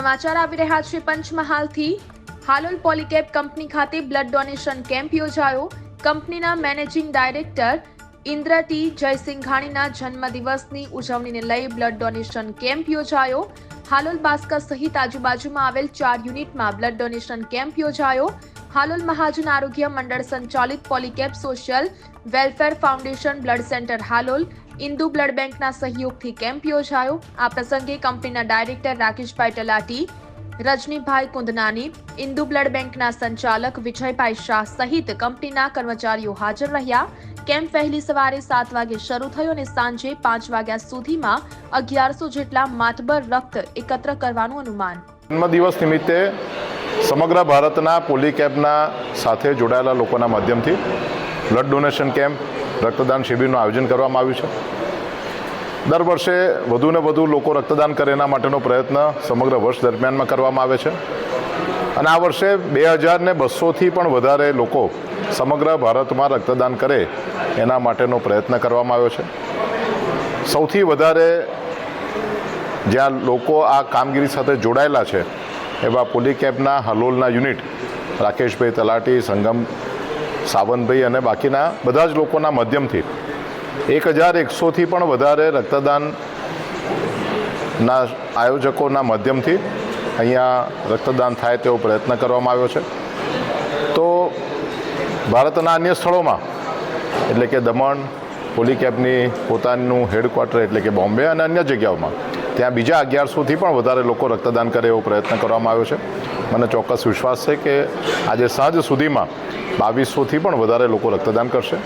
સમાચાર આવી રહ્યા છે પંચમહાલથી. હાલોલ પોલીકેપ કંપની ખાતે બ્લડ ડોનેશન કેમ્પ યોજાયો. કંપનીના મેનેજિંગ ડાયરેક્ટર ઇન્દ્ર ટી જયસિંઘાણીના જન્મદિવસની ઉજવણીને લઈ બ્લડ ડોનેશન કેમ્પ યોજાયો. હાલોલ બાસ્કા સહિત આજુબાજુમાં આવેલ ચાર યુનિટમાં બ્લડ ડોનેશન કેમ્પ યોજાયો. હાલોલ મહાજન આરોગ્ય મંડળ સંચાલિત Polycap social welfare foundation blood centre Halol Indu blood બેંકના સહયોગથી કેમ્પ યોજાયો. આ પ્રસંગે કંપનીના ડાયરેક્ટર રાકેશભાઈ તલાટી રજનીભાઈ કુંદનાની, ઇન્દુ બ્લડ બેંકના સંચાલક વિજયભાઈ શાહ સહિત કંપનીના કર્મચારીઓ હાજર રહ્યા. કેમ્પ વહેલી સવારે સાત વાગે શરૂ થયો અને સાંજે પાંચ વાગ્યા સુધીમાં અગિયારસો જેટલા માતબર રક્ત એકત્ર કરવાનું અનુમાન. જન્મદિવસ નિમિત્તે સમગ્ર ભારતના પોલી કેમ્પના સાથે જોડાયેલા લોકોના માધ્યમથી બ્લડ ડોનેશન કેમ્પ રક્તદાન શિબિરનું આયોજન કરવામાં આવ્યું છે. દર વર્ષે વધુને વધુ લોકો રક્તદાન કરે એના માટેનો પ્રયત્ન સમગ્ર વર્ષ દરમિયાનમાં કરવામાં આવે છે. અને આ વર્ષે બે હજાર ને બસોથી પણ વધારે લોકો સમગ્ર ભારતમાં રક્તદાન કરે એના માટેનો પ્રયત્ન કરવામાં આવ્યો છે. સૌથી વધારે જ્યાં લોકો આ કામગીરી સાથે જોડાયેલા છે એવા પોલીકેપના હલોલના યુનિટ રાકેશભાઈ તલાટી સંગમ સાવંતભાઈ અને બાકીના બધા જ લોકોના માધ્યમથી એક હજાર એકસોથી પણ વધારે રક્તદાનના આયોજકોના માધ્યમથી અહીંયા રક્તદાન થાય તેવો પ્રયત્ન કરવામાં આવ્યો છે. તો ભારતના અન્ય સ્થળોમાં, એટલે કે દમણ પોલીકેપની પોતાનું હેડક્વાર્ટર, એટલે કે બોમ્બે અને અન્ય જગ્યાઓમાં ત્યાં બીજા અગિયારસોથી પણ વધારે લોકો રક્તદાન કરે એવો પ્રયત્ન કરવામાં આવ્યો છે. મને ચોક્કસ વિશ્વાસ છે કે આજે સાંજ સુધીમાં બાવીસોથી પણ વધારે લોકો રક્તદાન કરશે.